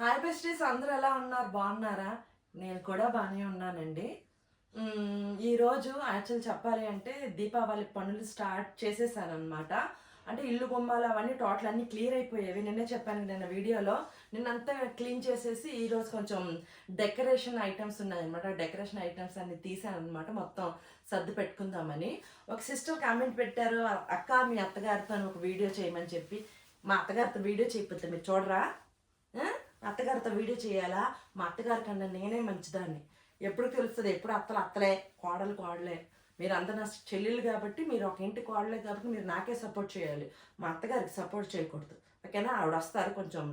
Hi besties అందరూ ఎలా ఉన్నారు? బాగున్నారా? నేను కూడా బాగానే ఉన్నానండి. ఈరోజు యాక్చువల్ చెప్పాలి అంటే దీపావళి పనులు స్టార్ట్ చేసేసాను అనమాట అంటే ఇల్లు గుమ్మాలు అవన్నీ టోటల్ అన్నీ క్లియర్ అయిపోయేవి. నిన్నే చెప్పాను నిన్న వీడియోలో. నిన్నంతా క్లీన్ చేసేసి ఈరోజు కొంచెం డెకరేషన్ ఐటమ్స్ ఉన్నాయన్నమాట. డెకరేషన్ ఐటమ్స్ అన్ని తీసాను అనమాట మొత్తం సర్ది పెట్టుకుందామని. ఒక సిస్టర్ కామెంట్ పెట్టారు అక్క మీ అత్తగారితో ఒక వీడియో చేయమని చెప్పి. మా అత్తగారితో వీడియో చేయకపోతే మీరు చూడరా? అత్తగారితో వీడియో చేయాలా? మా అత్తగారి కన్నా నేనే మంచిదాన్ని. ఎప్పుడు తెలుస్తుంది? ఎప్పుడు అత్తలు అత్తలే కోడలు కోడలే. మీరు అందరు నా చెల్లెలు కాబట్టి మీరు ఒక ఇంటి కోడలే కాబట్టి మీరు నాకే సపోర్ట్ చేయాలి. మా అత్తగారికి సపోర్ట్ చేయకూడదు. ఓకేనా? ఆవిడ వస్తారు కొంచెం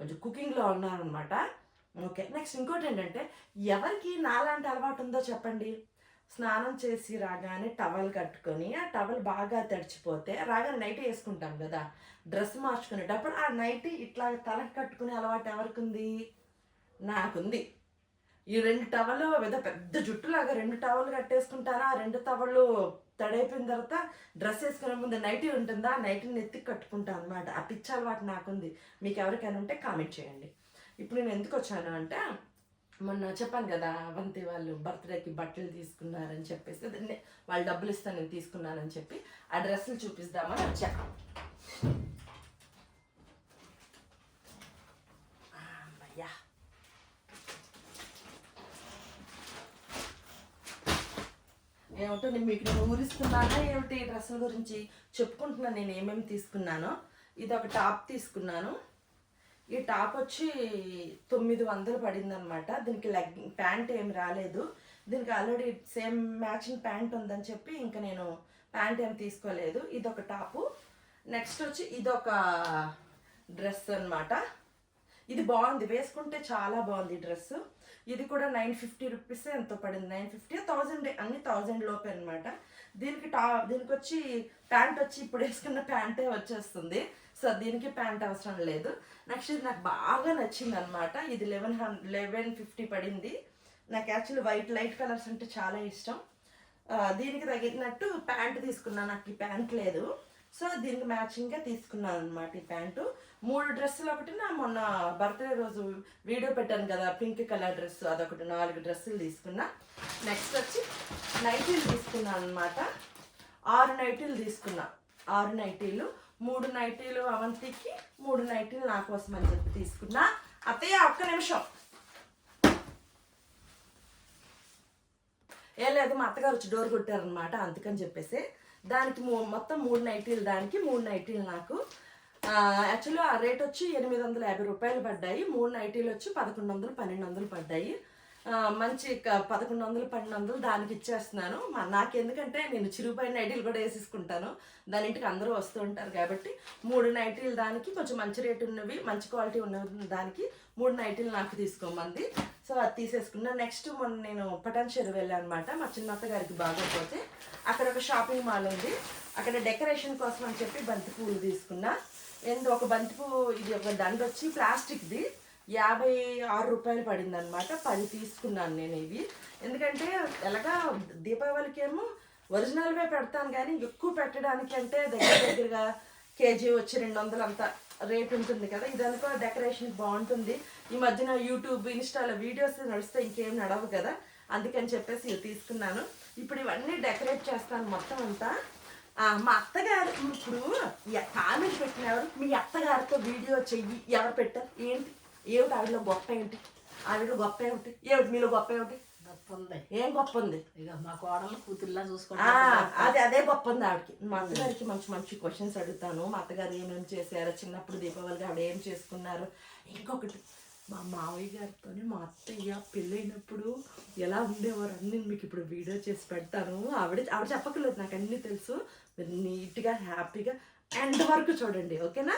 కొంచెం కుకింగ్లో ఉన్నారనమాట ఓకే నెక్స్ట్ ఇంకోటి ఏంటంటే ఎవరికి నాలాంటి అలవాటు ఉందో చెప్పండి. స్నానం చేసి రాగానే టవల్ కట్టుకొని ఆ టవల్ బాగా తడిచిపోతే రాగానే నైట్ వేసుకుంటాం కదా డ్రెస్ మార్చుకునేటప్పుడు ఆ నైట్ ఇట్లా తలకు కట్టుకునే అలవాటు ఎవరికి ఉంది నాకుంది. ఈ రెండు టవలు ఏదో పెద్ద జుట్టులాగా రెండు టవల్ కట్టేసుకుంటాను? ఆ రెండు టవళ్ళు తడైపోయిన తర్వాత డ్రెస్ వేసుకునే ముందు నైటీ ఉంటుందా? నైటీని ఎత్తి కట్టుకుంటాను అనమాట ఆ పిచ్చి అలవాటు నాకుంది. మీకు ఎవరికైనా ఉంటే కామెంట్ చేయండి. ఇప్పుడు నేను ఎందుకు వచ్చాను అంటే మొన్న చెప్పాను కదా అవంతి వాళ్ళు బర్త్డేకి బట్టలు తీసుకున్నారని చెప్పేసి అదే వాళ్ళు డబ్బులు ఇస్తాను నేను తీసుకున్నానని చెప్పి ఆ డ్రెస్సులు చూపిస్తామని వచ్చా. అమ్మయ్యా నేను మీకు నేను ఊరిస్తున్నానా ఏమిటి డ్రెస్సుల గురించి? చెప్పుకుంటున్నాను నేను ఏమేమి తీసుకున్నానో. ఇది ఒక టాప్ తీసుకున్నాను. ఈ టాప్ వచ్చి తొమ్మిది వందలు పడింది అనమాట దీనికి లెగ్ ప్యాంట్ ఏం రాలేదు. దీనికి ఆల్రెడీ సేమ్ మ్యాచింగ్ ప్యాంట్ ఉందని చెప్పి ఇంకా నేను ప్యాంట్ ఏం తీసుకోలేదు. ఇది ఒక టాపు. నెక్స్ట్ వచ్చి ఇదొక డ్రెస్ అనమాట ఇది బాగుంది. వేసుకుంటే చాలా బాగుంది డ్రెస్. ఇది కూడా నైన్ ఫిఫ్టీ రూపీస్ ఎంతో పడింది. నైన్ ఫిఫ్టీ థౌజండ్ అన్ని థౌజండ్ లోపే అనమాట దీనికి టా దీనికి వచ్చి ప్యాంట్ వచ్చి ఇప్పుడు వేసుకున్న ప్యాంటే వచ్చేస్తుంది. సో దీనికి ప్యాంట్ అవసరం లేదు. నెక్స్ట్ ఇది నాకు బాగా నచ్చింది అనమాట ఇది లెవెన్ హండ్రెడ్ లెవెన్ ఫిఫ్టీ పడింది. నాకు యాక్చువల్లీ వైట్ లైట్ కలర్స్ అంటే చాలా ఇష్టం. దీనికి తగినట్టు ప్యాంట్ తీసుకున్నాను నాకు ఈ ప్యాంట్ లేదు. సో దీనికి మ్యాచింగ్గా తీసుకున్నాను అనమాట ఈ ప్యాంటు. మూడు డ్రెస్సులు ఒకటి నా మొన్న బర్త్డే రోజు వీడియో పెట్టాను కదా పింక్ కలర్ డ్రెస్ అదొకటి నాలుగు డ్రెస్సులు తీసుకున్నా. నెక్స్ట్ వచ్చి నైటీలు తీసుకున్నాను అనమాట ఆరు నైటీలు తీసుకున్నా. ఆరు నైటీలు. మూడు నైటీలు అవంతికి మూడు నైటీలు నా కోసం అని చెప్పి తీసుకున్నా. అత్తయ్య ఒక్క నిమిషం. ఏం లేదు మా అత్తగారు వచ్చి డోర్ కొట్టారనమాట అందుకని చెప్పేసి. దానికి మొత్తం మూడు నైటీలు దానికి మూడు నైటీలు నాకు. యాక్చువల్లీ ఆ రేట్ వచ్చి ఎనిమిది వందల యాభై రూపాయలు పడ్డాయి. మూడు నైటీలు వచ్చి పదకొండు వందలు పన్నెండు వందలు పడ్డాయి. మంచి పదకొండు వందలు పన్నెండు వందలు దానికి ఇచ్చేస్తున్నాను. మా నాకు ఎందుకంటే నేను చిరుపైన నైటీలు కూడా వేసేసుకుంటాను. దాని ఇంటికి అందరూ వస్తూ ఉంటారు కాబట్టి మూడు నైటీలు దానికి కొంచెం మంచి రేట్ ఉన్నవి మంచి క్వాలిటీ ఉన్నవి దానికి మూడు నైటీలు నాకు తీసుకోమంది. సో అది తీసేసుకున్నా. నెక్స్ట్ మొన్న నేను పటాన్ వెళ్ళాను అనమాట మా చిన్నత్త గారికి బాగోకపోతే అక్కడ ఒక షాపింగ్ మాల్ ఉంది. అక్కడ డెకరేషన్ కోసం అని చెప్పి బంతి పువ్వులు తీసుకున్నా. ఎందు ఒక బంతి పువ్వు ఇది ఒక దండ వచ్చి ప్లాస్టిక్ది. యాభై ఆరు రూపాయలు పడింది అనమాట పది తీసుకున్నాను నేను ఇవి. ఎందుకంటే ఎలాగా దీపావళికి ఏమో ఒరిజినల్వే పెడతాను కానీ ఎక్కువ పెట్టడానికి అంటే దగ్గర దగ్గరగా కేజీ వచ్చి రెండు వందలు అంత రేట్ ఉంటుంది కదా. ఇదనుకో డెకరేషన్ బాగుంటుంది. ఈ మధ్యన యూట్యూబ్ ఇన్స్టాలో వీడియోస్ నడిస్తే ఇంకేం నడవు కదా. అందుకని చెప్పేసి ఇవి తీసుకున్నాను. ఇప్పుడు ఇవన్నీ డెకరేట్ చేస్తాను మొత్తం అంతా. మా అత్తగారు ఇప్పుడు కామెంట్ పెట్టిన ఎవరు? మీ అత్తగారితో వీడియో చెయ్యి. ఎవరు పెట్టారు? ఏంటి? ఏమిటి ఆవిడలో గొప్ప ఏంటి ఆవిడ గొప్ప ఏమిటి? ఏమిటి మీలో గొప్ప ఏమిటి? గొప్ప ఉంది ఏం గొప్ప ఉంది ఇక మా కోడలు కూతుర్లా చూసుకుంటా అదే అదే గొప్ప ఉంది ఆవిడకి. మా అత్తగారికి మంచి మంచి క్వశ్చన్స్ అడుగుతాను. మా అత్తగారు ఏమేమి చేశారు? చిన్నప్పుడు దీపావళికి ఆవిడ ఏం చేసుకున్నారు? ఇంకొకటి మా మావయ్య గారితో మా అత్తయ్య పెళ్ళైనప్పుడు ఎలా ఉండేవారు అన్ని మీకు ఇప్పుడు వీడియో చేసి పెడతాను. ఆవిడ ఆవిడ చెప్పకలేదు నాకు అన్నీ తెలుసు. మీరు నీట్గా హ్యాపీగా ఎండ్ వరకు చూడండి ఓకేనా?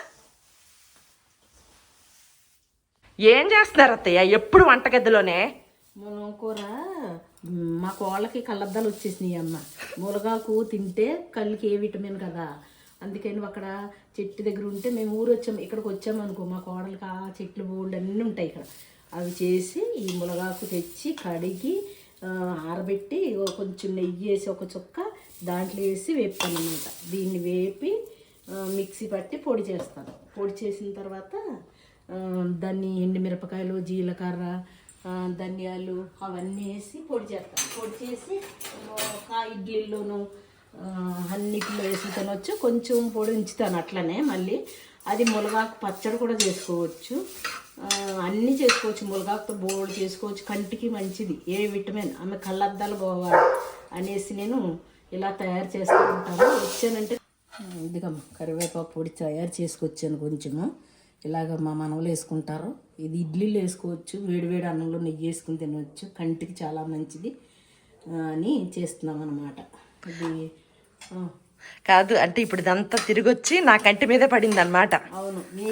ఏం చేస్తున్నారు అత్తయ్య? ఎప్పుడు వంటగదిలోనే? మనం కూర మా కోళ్ళకి కళ్ళద్దాలు వచ్చేసినాయి అమ్మ. మునగాకు తింటే కళ్ళకి ఏ విటమిన్ కదా? అందుకని అక్కడ చెట్టు దగ్గర ఉంటే మేము ఊరు వచ్చాము ఇక్కడికి వచ్చామనుకో మా కోడలకి ఆ చెట్లు బోళ్ళు అన్నీ ఉంటాయి ఇక్కడ. అవి చేసి ఈ మునగాకు తెచ్చి కడిగి ఆరబెట్టి కొంచెం నెయ్యి వేసి ఒక చుక్క దాంట్లో వేసి వేపుతాను అనమాట దీన్ని వేపి మిక్సీ పట్టి పొడి చేస్తాను. పొడి చేసిన తర్వాత దాన్ని ఎండుమిరపకాయలు జీలకర్ర ధనియాలు అవన్నీ వేసి పొడి చేస్తాను పొడి చేసి ఒక ఇడ్లీలోను అన్నిటిలో వేసి తినొచ్చు. కొంచెం పొడి ఉంచుతాను అట్లనే మళ్ళీ. అది మునగాకు పచ్చడి కూడా చేసుకోవచ్చు. అన్నీ చేసుకోవచ్చు. మునగాకుతో బోర్డు చేసుకోవచ్చు. కంటికి మంచిది. ఏ విటమిన్? ఆమె కళ్ళద్దాలు పోవాలి అనేసి నేను ఇలా తయారు చేస్తూ ఉంటాను. వచ్చానంటే ఇదిగమ్మ కరివేపాకు పొడి తయారు చేసుకొచ్చాను కొంచెము. ఇలాగ మా మనవలు వేసుకుంటారు. ఇది ఇడ్లీలు వేసుకోవచ్చు వేడివేడి అన్నంలో నెయ్యి వేసుకుని తినవచ్చు కంటికి చాలా మంచిది అని చేస్తున్నాం అనమాట ఇది కాదు అంటే ఇప్పుడు ఇదంతా తిరిగి వచ్చి నా కంటి మీదే పడింది అనమాట అవును. మీ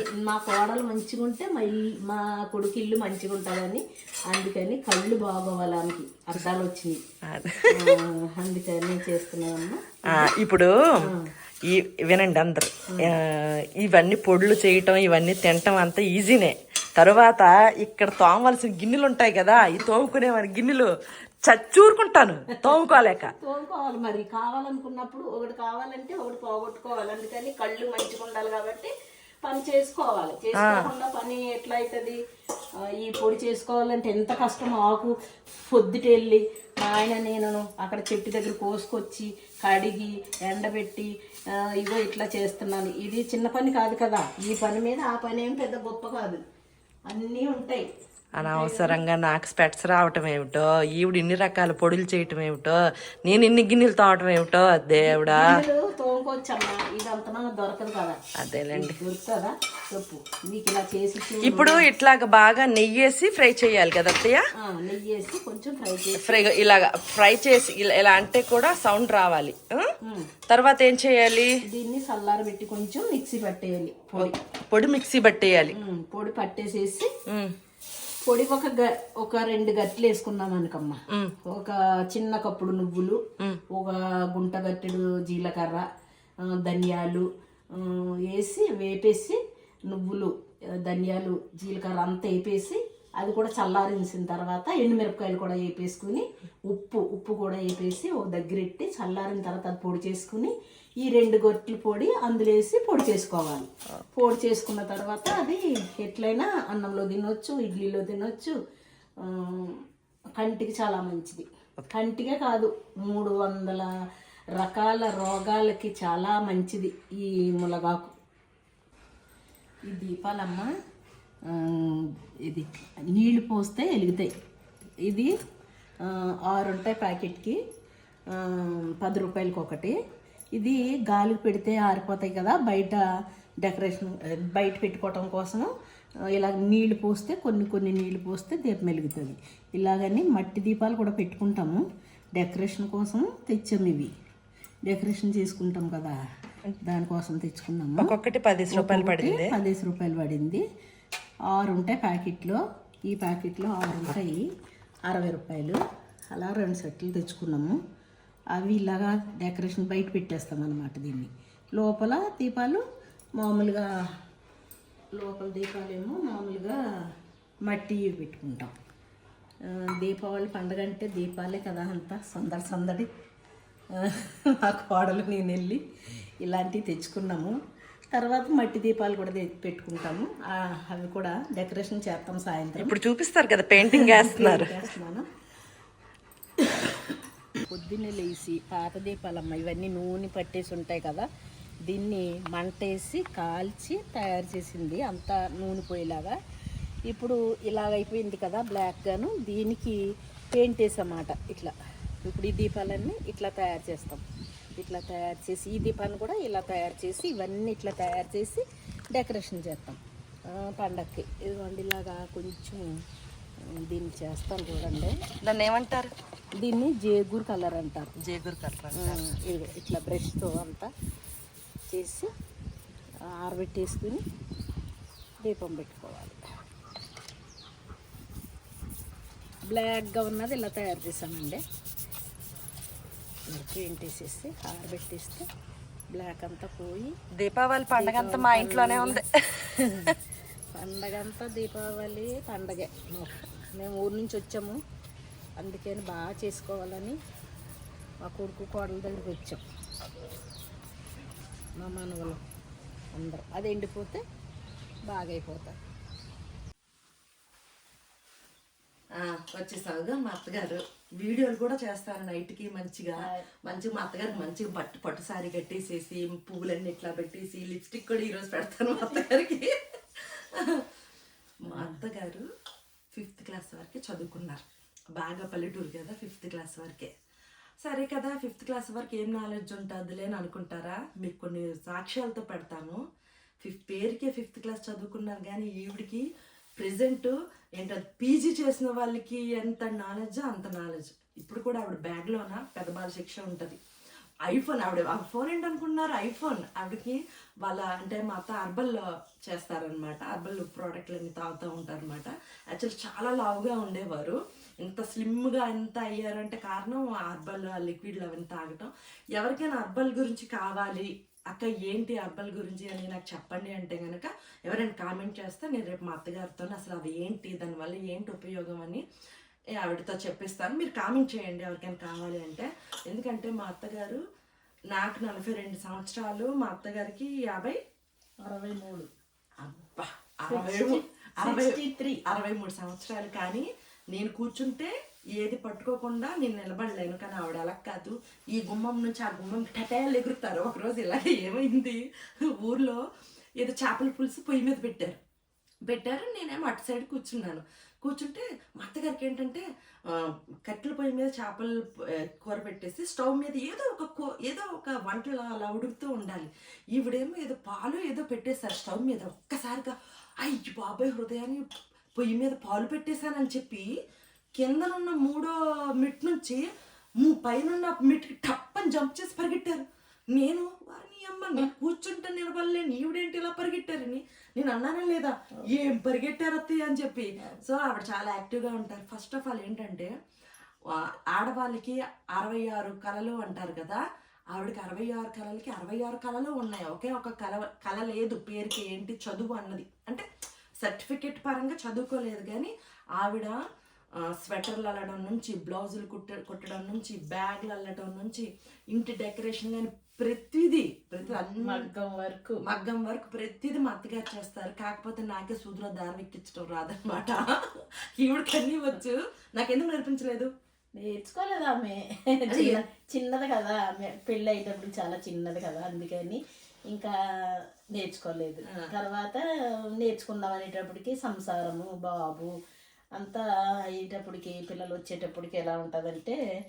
కోడలు మంచిగా ఉంటే మా ఇల్లు మా కొడుకు ఇల్లు మంచిగా ఉంటుందని అందుకని కళ్ళు బాగోవాలి ఆమెకి. అర్థాలు వచ్చినాయి. అందుకని చేస్తున్నామమ్మా ఇప్పుడు ఈ వినండి అందరు. ఇవన్నీ పొడులు చేయటం ఇవన్నీ తినటం అంతా ఈజీనే. తరువాత ఇక్కడ తోమవలసిన గిన్నెలు ఉంటాయి కదా ఈ తోముకునే గిన్నెలు చచ్చూరుకుంటాను తోముకోలేక. తోముకోవాలి మరి. కావాలనుకున్నప్పుడు ఒకటి కావాలంటే ఒకటి పోగొట్టుకోవాలి. అందుకని కళ్ళు మంచిగా ఉండాలి కాబట్టి పని చేసుకోవాలి. చేసుకోకుండా పని ఎట్లా అవుతుంది ఈ పొడి చేసుకోవాలంటే ఎంత కష్టం? ఆకు పొద్దుటెళ్ళి ఆయన నేను అక్కడ చెట్టు దగ్గర కోసుకొచ్చి కడిగి ఎండబెట్టి ఇగో ఇట్లా చేస్తున్నాను. ఇది చిన్న పని కాదు కదా. ఈ పని మీద ఆ పని ఏం పెద్ద గొప్ప కాదు. అన్నీ ఉంటాయి. అనవసరంగా నాకు స్పెట్స్ రావటం ఏమిటో ఈవిడ ఇన్ని రకాల పొడులు చేయటం ఏమిటో నేను ఇన్ని గిన్నెలు తోవటం ఏమిటో దేవుడా. దొరకదు కదా. అదేలేండి. దొరుకుతుందా? చెప్పు. నీకు ఇలా చేసి ఇప్పుడు ఇట్లాగ బాగా నెయ్యేసి ఫ్రై చేయాలి కదా అత్తయ్య? నెయ్యి వేసి కొంచెం ఫ్రై చేసి ఫ్రై ఇలాగ ఫ్రై చేసి ఇలా అంటే కూడా సౌండ్ రావాలి. తర్వాత ఏం చేయాలి? దీన్ని చల్లార పెట్టి కొంచెం మిక్సీ పట్టేయాలి పొడి. పొడి మిక్సీ పట్టేయాలి. పొడి పట్టేసేసి పొడి ఒక ఒక రెండు గట్లు వేసుకున్నాం అనుకమ్మ. ఒక చిన్న కప్పుడు నువ్వులు ఒక గుంట గట్టెడు జీలకర్ర ధనియాలు వేసి వేపేసి నువ్వులు ధనియాలు జీలకర్ర అంతా వేపేసి అది కూడా చల్లారించిన తర్వాత ఎండుమిరపకాయలు కూడా వేపేసుకుని ఉప్పు ఉప్పు కూడా వేపేసి ఒక దగ్గర పెట్టి చల్లారిన తర్వాత అది పొడి చేసుకుని ఈ రెండు గొట్లు పొడి అందులో వేసి పొడి చేసుకోవాలి. పొడి చేసుకున్న తర్వాత అది ఎట్లయినా అన్నంలో తినొచ్చు ఇడ్లీలో తినొచ్చు కంటికి చాలా మంచిది. కంటికే కాదు మూడు వందల రకాల రోగాలకి చాలా మంచిది ఈ ములగాకు. ఈ దీపాలమ్మ ఇది నీళ్ళు పోస్తే వెలుగుతాయి. ఇది ఆరు ఉంటాయి ప్యాకెట్కి పది రూపాయలకి ఒకటి ఇది గాలికి పెడితే ఆరిపోతాయి కదా బయట డెకరేషన్ బయట పెట్టుకోవటం కోసం ఇలా నీళ్ళు పోస్తే కొన్ని కొన్ని నీళ్ళు పోస్తే దీపం వెలుగుతుంది. ఇలాగని మట్టి దీపాలు కూడా పెట్టుకుంటాము. డెకరేషన్ కోసం తెచ్చాము ఇవి. డెకరేషన్ చేసుకుంటాం కదా. దానికోసం తెచ్చుకున్నాము. ఒక్కొక్కటి పదిహేను రూపాయలు పడింది. పదిహేను రూపాయలు పడింది. ఆరు ఉంటాయి ప్యాకెట్లో. ఈ ప్యాకెట్లో ఆరు ఉంటాయి. అరవై రూపాయలు. అలా రెండు సెట్లు తెచ్చుకున్నాము. అవి ఇలాగా డెకరేషన్ బయట పెట్టేస్తాం అన్నమాట దీన్ని. లోపల దీపాలు మామూలుగా లోపల దీపాలేమో మామూలుగా మట్టి పెట్టుకుంటాం. దీపావళి పండగ అంటే దీపాలే కదా అంతా. సందడి సందడి. ఆ, మా కోడలు నేను వెళ్ళి ఇలాంటివి తెచ్చుకున్నాము. తర్వాత మట్టి దీపాలు కూడా పెట్టుకుంటాము. అవి కూడా డెకరేషన్ చేస్తాం సాయంత్రం. ఇప్పుడు చూపిస్తారు కదా పెయింటింగ్ వేస్తున్నారు. చేస్తున్నాను పొద్దున్నే లేచి పాత దీపాలమ్మ ఇవన్నీ నూనె పట్టేసి ఉంటాయి కదా దీన్ని మంటేసి కాల్చి తయారు చేసింది అంతా నూనె పోయేలాగా. ఇప్పుడు ఇలాగ అయిపోయింది కదా బ్లాక్గాను. దీనికి పెయింట్ వేసామాట ఇట్లా. ఇప్పుడు ఈ దీపాలన్నీ ఇట్లా తయారు చేస్తాం. ఇట్లా తయారు చేసి ఈ దీపాన్ని కూడా ఇలా తయారు చేసి ఇవన్నీ ఇట్లా తయారు చేసి డెకరేషన్ చేస్తాం. పండక్కి. ఇదిగోండి ఇలాగా కొంచెం దీన్ని చేస్తాను చూడండి. దాన్ని ఏమంటారు? దీన్ని జేగూర్ కలర్ అంటారు. జేగురు కట్ల ఆ, ఇదిగో ఇట్లా బ్రష్తో అంతా చేసి ఆరబెట్టేసుకుని దీపం పెట్టుకోవాలి. బ్లాక్గా ఉన్నది ఇలా తయారు చేశానండి పెయింట్ వేసేసి ఆరబెట్టేస్తే బ్లాక్ అంతా పోయి దీపావళి పండగ అంతా మా ఇంట్లోనే ఉంది. పండగంతా దీపావళి పండగే. మేము ఊరు నుంచి వచ్చాము. అందుకని బాగా చేసుకోవాలని మా కొడుకు కోడల దగ్గరికి వచ్చాం. మా మనవలు అందరూ. అది ఎండిపోతే బాగా అయిపోతారు వచ్చేసావుగా మా అత్తగారు వీడియోలు కూడా చేస్తారు నైట్కి మంచిగా. మంచిగా మా అత్తగారికి మంచిగా పట్టు పట్టు సారీ కట్టేసేసి పువ్వులన్నీ ఇట్లా పెట్టేసి లిప్స్టిక్ కూడా ఈరోజు పెడతాను మా అత్తగారికి. మా అత్తగారు ఫిఫ్త్ క్లాస్ వరకే చదువుకున్నారు. బాగా పల్లెటూరు కదా ఫిఫ్త్ క్లాస్ వరకే. సరే కదా ఫిఫ్త్ క్లాస్ వరకు ఏం నాలెడ్జ్ ఉంటుందిలే అని అనుకుంటారా? మీకు కొన్ని సాక్ష్యాలతో పెడతాను. ఫిఫ్త్ పేరుకే ఫిఫ్త్ క్లాస్ చదువుకున్నారు కానీ ఈవిడికి ప్రెసెంట్ ఏంటో పీజీ చేసిన వాళ్ళకి ఎంత నాలెడ్జ్ అంత నాలెడ్జ్ ఇప్పుడు కూడా ఆవిడ బ్యాగ్లోన? పెద్ద బాల శిక్ష ఉంటుంది. ఐఫోన్ ఆవిడ ఆ ఫోన్ ఏంటనుకుంటున్నారు ఐఫోన్. ఆవిడకి వాళ్ళ అంటే మా అత్త అర్బల్లో చేస్తారనమాట అర్బల్ ప్రోడక్ట్లు అన్ని తాగుతూ ఉంటారనమాట యాక్చువల్ చాలా లావుగా ఉండేవారు. ఇంత స్లిమ్గా ఎంత అయ్యారంటే కారణం ఆ అర్బల్ ఆ లిక్విడ్లు అవన్నీ తాగటం. ఎవరికైనా అర్బల్ గురించి కావాలి అక్క ఏంటి అర్బల్ గురించి అని నాకు చెప్పండి అంటే కనుక ఎవరైనా కామెంట్ చేస్తే నేను రేపు మా అత్తగారితో అసలు అది ఏంటి దానివల్ల ఏంటి ఉపయోగం అని ఆవిడతో చెప్పిస్తాను. మీరు కామెంట్ చేయండి ఎవరికైనా కావాలి అంటే. ఎందుకంటే మా అత్తగారు నాకు నలభై రెండు సంవత్సరాలు మా అత్తగారికి యాభై అరవై మూడు. అబ్బా అరవై అరవై త్రీ అరవై మూడు సంవత్సరాలు కానీ నేను కూర్చుంటే ఏది పట్టుకోకుండా నేను నిలబడలేను కానీ ఆవిడ అలా కాదు. ఈ గుమ్మం నుంచి ఆ గుమ్మం టటాయాలు ఎగురుతారు. ఒకరోజు ఇలా ఏమైంది? ఊర్లో ఏదో చేపల పులుసు పొయ్యి మీద పెట్టారు. పెట్టారు నేనేమో అటు సైడ్ కూర్చున్నాను. కూర్చుంటే మా అత్తగారికి ఏంటంటే కట్టెల పొయ్యి మీద చేపలు కూర పెట్టేసి స్టవ్ మీద ఏదో ఒక కూ ఏదో ఒక వంటలు అలా ఉడుకుతూ ఉండాలి. ఈవిడేమో ఏదో పాలు ఏదో పెట్టేశారు స్టవ్ మీద ఒక్కసారిగా. అయ్యి బాబాయ్ హృదయాన్ని పొయ్యి మీద పాలు పెట్టేశానని చెప్పి కిందనున్న మూడో మిట్ నుంచి ము- పైనున్న మిట్కి టప్పని జంప్ చేసి పరిగెట్టారు. నేను వారిని అమ్మ నేను కూర్చుంటే నిలబడలేను. ఈవిడేంటి ఇలా పరిగెట్టారని? నేను అన్నానే లేదా? ఏం పరిగెట్టారు అత్తయ్య? అని చెప్పి. సో ఆవిడ చాలా యాక్టివ్గా ఉంటారు. ఫస్ట్ ఆఫ్ ఆల్ ఏంటంటే ఆడవాళ్ళకి అరవై ఆరు కళలు అంటారు కదా ఆవిడకి అరవై ఆరు కళలకి అరవై ఆరు కళలు ఉన్నాయి. ఒకే ఒక కళ కళ లేదు. పేరుకి ఏంటి? చదువు అన్నది. అంటే సర్టిఫికెట్ పరంగా చదువుకోలేదు. కానీ ఆవిడ స్వెటర్లు అల్లడం నుంచి బ్లౌజులు కుట్ట కుట్టడం నుంచి బ్యాగ్లు అల్లడం నుంచి ఇంటి డెకరేషన్ కానీ ప్రతిదీ ప్రతి మగ్గం వరకు. మగ్గం వరకు ప్రతిదీ మా అత్తగారు చేస్తారు. కాకపోతే నాకే సూదిలో దారి ఎక్కించడం రాదనమాట ఈవిడకి అన్నీ వచ్చు. నాకెందుకు నేర్పించలేదు? నేర్చుకోలేదు ఆమె. చిన్న చిన్నది కదా. ఆమె పెళ్ళి అయ్యేటప్పుడు చాలా చిన్నది కదా. అందుకని ఇంకా నేర్చుకోలేదు. తర్వాత నేర్చుకుందాం అనేటప్పటికి సంసారము బాబు అంతా అయ్యేటప్పటికి పిల్లలు వచ్చేటప్పటికి ఎలా ఉంటుందంటే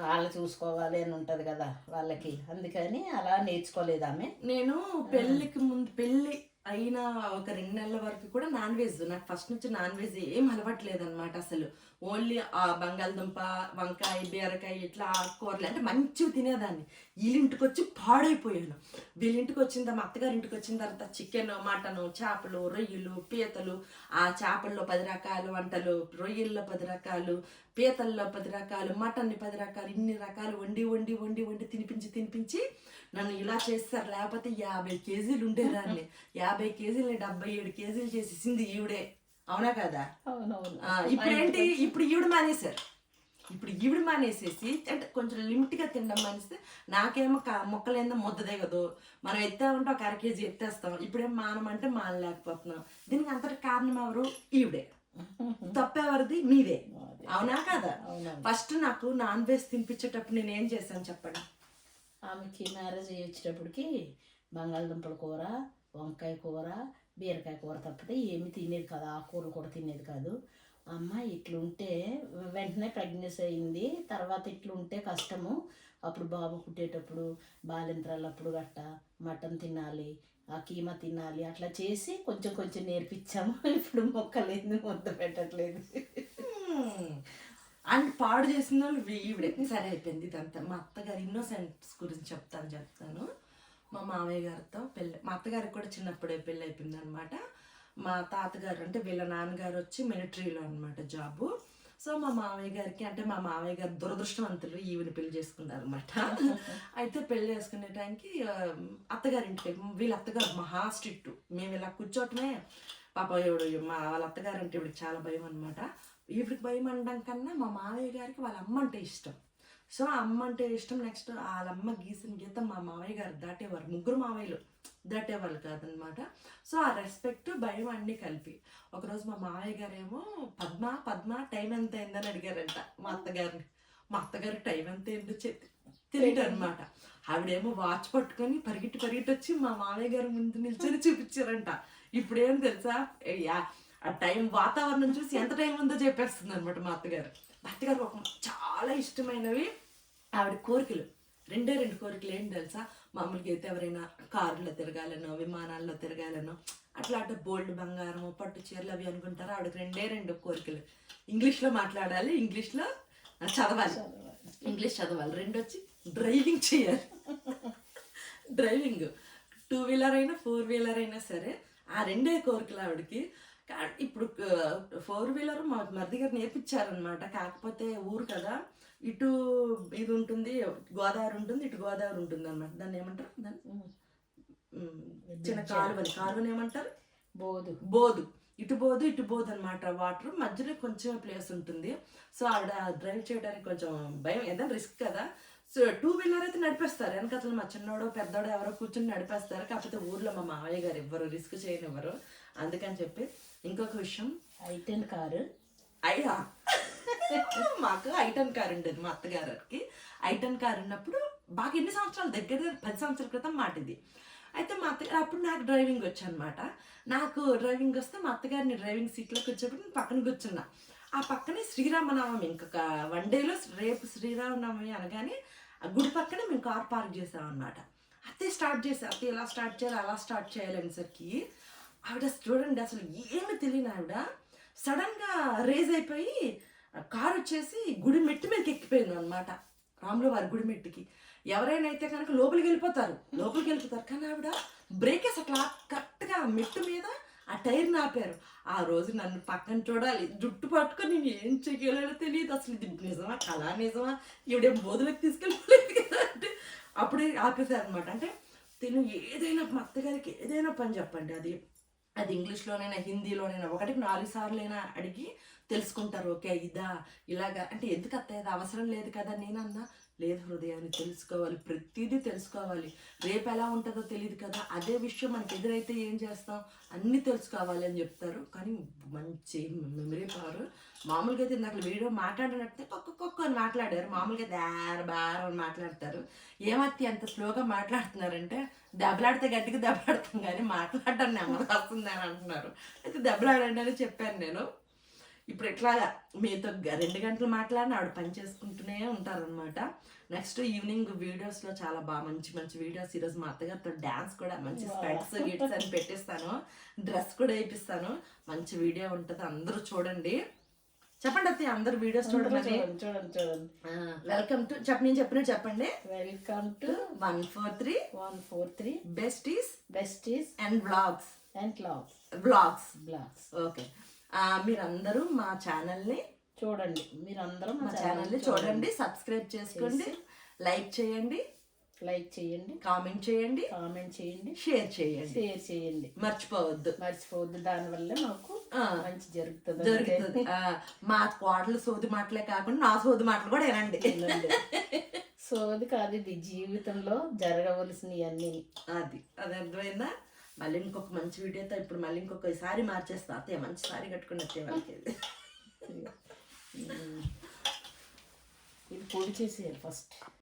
వాళ్ళు చూసుకోవాలి అని ఉంటుంది కదా వాళ్ళకి. అందుకని అలా నేర్చుకోలేదు ఆమె. నేను పెళ్ళికి ముందు పెళ్ళి అయిన ఒక రెండు నెలల వరకు కూడా నాన్ వెజ్ నాకు ఫస్ట్ నుంచి నాన్ వెజ్ ఏం అలవట్లేదు అనమాట అసలు. ఓన్లీ ఆ బంగాళదుంప వంకాయ బీరకాయ ఇట్లా ఆకుకూరలు అంటే మంచిగా తినేదాన్ని. వీళ్ళింటికి వచ్చి పాడైపోయాను. వీళ్ళింటికి వచ్చిన తర్వాత మా అత్తగారి ఇంటికి వచ్చిన తర్వాత చికెన్ మటను చేపలు రొయ్యలు పీతలు ఆ చేపల్లో పది రకాల వంటలు రొయ్యల్లో పది రకాలు పీతల్లో పది రకాలు మటన్ని పది రకాలు ఇన్ని రకాలు వండి వండి వండి వండి తినిపించి తినిపించి నన్ను ఇలా చేస్తారు. లేకపోతే యాభై కేజీలు ఉండేదాన్ని. యాభై కేజీలు డెబ్బై ఏడు కేజీలు చేసేసింది ఈవిడే. అవునా కదా? ఇప్పుడు ఏంటి ఇప్పుడు ఈవిడ మానేశారు. ఇప్పుడు ఈవిడ మానేసేసి అంటే కొంచెం లిమిట్గా తినడం మానేస్తే నాకేమో క- మొక్కలేందో ముద్ద దిగదు మనం ఎత్తామంటే ఒక అర కేజీ ఎత్తేస్తాం. ఇప్పుడేం మానమంటే మానలేకపోతున్నాం. దీనికి అంతటి కారణం ఎవరు? ఈవిడే. తప్పెవరిది మీదే. అవునా కదా? ఫస్ట్ నాకు నాన్ వెజ్ తినిపించేటప్పుడు నేను ఏం చేశాను చెప్పండి? ఆమెకి మ్యారేజ్ అయ్యి వచ్చేటప్పటికి బంగాళదుంపల కూర వంకాయ కూర బీరకాయ కూర తప్పితే ఏమి తినేది కాదు. ఆ కూరలు కూడా తినేది కాదు. అమ్మ ఇట్లుంటే వెంటనే ప్రెగ్నెన్సీ అయింది. తర్వాత ఇట్లుంటే కష్టము. అప్పుడు బాబు పుట్టేటప్పుడు బాలింత్రాలప్పుడు గట్ట మటన్ తినాలి ఆ కీమా తినాలి అట్లా చేసి కొంచెం కొంచెం నేర్పించాము. ఇప్పుడు మొక్కలేదు ముద్ద పెట్టట్లేదు. అండ్ పాడు చేసిన వాళ్ళు ఈవిడే. సరే అయిపోయింది ఇదంతా. మా అత్తగారి ఇన్నోసెంట్స్ గురించి చెప్తాను చెప్తాను. మా మామయ్య గారితో పెళ్ళి మా అత్తగారికి కూడా చిన్నప్పుడే పెళ్ళి అయిపోయింది అనమాట మా తాతగారు అంటే వీళ్ళ నాన్నగారు వచ్చి మిలిటరీలో అనమాట జాబు. సో మా మామయ్య గారికి అంటే మా మామయ్య గారు దురదృష్టవంతులు ఈవిని పెళ్ళి చేసుకున్నారు అనమాట అయితే పెళ్ళి చేసుకునే టైంకి ఆ, అత్తగారింటికి వీళ్ళ అత్తగారు మహా స్ట్రిక్ట్. మేము ఇలా కూర్చోటమే పాప ఎవడు మా వాళ్ళ అత్తగారు అంటే ఇవిడికి చాలా భయం అనమాట ఈవిడికి భయం అనడం కన్నా మా మామయ్య గారికి వాళ్ళ అమ్మ అంటే ఇష్టం. సో అమ్మ అంటే ఇష్టం. నెక్స్ట్ వాళ్ళ అమ్మ గీసిన గీత మా మామయ్య గారు దాటేవారు. ముగ్గురు మామయ్యలు. దట్టేవాళ్ళు కాదనమాట. సో ఆ రెస్పెక్ట్ భయం అన్నీ కలిపి. ఒకరోజు మా మామయ్య గారేమో పద్మ పద్మ టైం ఎంత అయిందని అడిగారంట మా అత్తగారిని. మా అత్తగారు టైం ఎంత అయిందో చెప్పి తెలియదు అనమాట ఆవిడేమో వాచ్ పట్టుకొని పరిగెట్టి పరిగెట్టి వచ్చి మా మామయ్య గారి ముందు నిల్చొని చూపించారంట. ఇప్పుడేం తెలుసా? ఆ టైం వాతావరణం చూసి ఎంత టైం ఉందో చెప్పేస్తుంది అనమాట మా అత్తగారు. మా అత్తగారు ఒక చాలా ఇష్టమైనవి ఆవిడ కోరికలు. రెండే రెండు కోరికలు ఏంటి తెలుసా? మామూలుగా అయితే ఎవరైనా కారులో తిరగాలనో విమానాల్లో తిరగాలనో అట్లా అంటే బోల్డ్ బంగారం పట్టు చీరలు అవి అనుకుంటారా? ఆవిడకి రెండే రెండు కోరికలు. ఇంగ్లీష్లో మాట్లాడాలి ఇంగ్లీష్లో చదవాలి. ఇంగ్లీష్ చదవాలి. రెండు వచ్చి డ్రైవింగ్ చేయాలి. డ్రైవింగ్. టూ వీలర్ అయినా ఫోర్ వీలర్ అయినా సరే ఆ రెండే కోరికలు ఆవిడకి. ఇప్పుడు ఫోర్ వీలర్ మా మరిది గారు నేర్పించారనమాట కాకపోతే ఊరు కదా. ఇటు ఇది ఉంటుంది గోదావరి ఉంటుంది ఇటు గోదావరి ఉంటుంది అనమాట దాన్ని ఏమంటారు? దాన్ని? చిన్న కాలువని. కాలువని ఏమంటారు? బోదు. బోదు. ఇటు బోదు ఇటు బోదు అనమాట వాటర్ మధ్యలో కొంచెం ప్లేస్ ఉంటుంది. సో ఆవిడ డ్రైవ్ చేయడానికి కొంచెం భయం ఏదైనా రిస్క్ కదా. సో టూ వీలర్ అయితే నడిపేస్తారు. వెనకతలు మా చిన్నోడో పెద్దోడో ఎవరో కూర్చొని నడిపేస్తారు. కాకపోతే ఊర్లో మా మామయ్య గారు ఎవ్వరు రిస్క్ చేయనివ్వరు. అందుకని చెప్పి ఇంకొక విషయం. I ten car. అయ్యా మాకు ఐటన్ కార్ ఉండేది మా అత్తగారికి. ఐటన్ కార్ ఉన్నప్పుడు బాగా ఎన్ని సంవత్సరాలు దగ్గర పది సంవత్సరాల క్రితం మాట ఇది అయితే మా అత్తగారు అప్పుడు నాకు డ్రైవింగ్ వచ్చనమాట నాకు డ్రైవింగ్ వస్తే మా అత్తగారిని డ్రైవింగ్ సీట్లో కూర్చోబెట్టి నేను పక్కన కూర్చున్నా. ఆ పక్కనే శ్రీరామనవమి ఇంకొక వన్ డేలో రేపు శ్రీరామనవమి అనగానే ఆ గుడి పక్కనే మేము కార్ పార్క్ చేసామన్నమాట. అత్తే స్టార్ట్ చేసా అత్తే ఎలా స్టార్ట్ చేయాలి అలా స్టార్ట్ చేయాలనేసరికి ఆవిడ చూడండి అసలు ఏమి తెలియని ఆవిడ సడన్గా రేజ్ అయిపోయి కారు వచ్చేసి గుడి మెట్టు మీదకి ఎక్కిపోయింది అనమాట రాముల వారి గుడి మెట్టుకి. ఎవరైనా అయితే కనుక లోపలికి వెళ్ళిపోతారు. లోపలికి వెళ్ళిపోతారు. కానీ ఆవిడ బ్రేకేస్ అట్లా కరెక్ట్గా ఆ మెట్టు మీద ఆ టైర్ ఆపారు ఆ రోజు నన్ను పక్కన చూడాలి. జుట్టు పట్టుకొని నేను ఏం చేయగలనో తెలియదు. అసలు ఇది నిజమా? కళా నిజమా? ఈవిడేం బోధులకు తీసుకెళ్ళిపోలేదు కదా అంటే అప్పుడే ఆపేశారు అనమాట అంటే తిను ఏదైనా మా అత్తగారికి ఏదైనా పని చెప్పండి. అది అది ఇంగ్లీష్లోనైనా హిందీలోనైనా ఒకటికి నాలుగు సార్లైనా అడిగి తెలుసుకుంటారు. ఓకే ఇదా ఇలాగా. అంటే ఎందుకు అత్తయ్య అవసరం లేదు కదా నేనన్నా. లేదు హృదయాన్ని తెలుసుకోవాలి ప్రతిదీ తెలుసుకోవాలి. రేపు ఎలా ఉంటుందో తెలియదు కదా అదే విషయం మనకి ఎదురైతే ఏం చేస్తాం? అన్నీ తెలుసుకోవాలి అని చెప్తారు. కానీ మంచి మెమరీ పవర్ మామూలుగా అయితే నాకు వీడియో మాట్లాడినట్టే కుక్క కుక్క అని మాట్లాడారు. మామూలుగా దార బార అని మాట్లాడతారు. ఏమత్తి అంత స్లోగా మాట్లాడుతున్నారంటే దెబ్బలాడితే గట్టిగా దెబ్బలాడుతాం కానీ మాట్లాడడం నెమ్మది వస్తుంది అని అంటున్నారు. అయితే దెబ్బలాడండి అని చెప్పాను నేను. ఇప్పుడు ఎట్లాగా మీతో రెండు గంటలు మాట్లాడిన ఆవిడ పని చేసుకుంటూనే ఉంటారనమాట నెక్స్ట్ ఈవినింగ్ వీడియోస్లో చాలా బాగా మంచి మంచి వీడియోస్. ఈరోజు మా అత్తగారితో డ్యాన్స్ కూడా మంచి స్పెట్స్ గిట్స్ అని పెట్టిస్తాను. డ్రెస్ కూడా వేయిస్తాను మంచి వీడియో ఉంటుంది అందరూ చూడండి. చెప్పండి అత్తయ్య అందరు వీడియోస్ చూడండి చూడండి చూడండి. వెల్కమ్ టు చెప్ప నేను చెప్పినట్టు చెప్పండి. Welcome to one four three. One four three. Best is besties and blogs and clubs blogs blogs okay. మీరందరూ మా ఛానల్ని చూడండి. మీరందరూ మా ఛానల్ని చూడండి. సబ్స్క్రైబ్ చేసుకోండి లైక్ చేయండి లైక్ చేయండి. కామెంట్ చేయండి కామెంట్ చేయండి. షేర్ చేయండి. షేర్ చేయండి. మర్చిపోవద్దు. మర్చిపోవద్దు. దానివల్ల మాకు మంచి జరుగుతుంది. జరుగుతుంది. ఆ, మా కోడలు సోది మాటలే కాకుండా నా సోది మాటలు కూడా వినండి. అంతే. సో అది కాదు ఇది జీవితంలో జరగవలసినవి అన్ని అది అది అర్థమైందా? మళ్ళీ ఇంకొక మంచి వీడియోతో ఇప్పుడు మళ్ళీ ఇంకొక సారీ మార్చేస్తా. అత్తయ్య మంచి సారీ కట్టుకుని వచ్చే వాళ్ళకి. ఇది పొడి చేసేయాలి ఫస్ట్.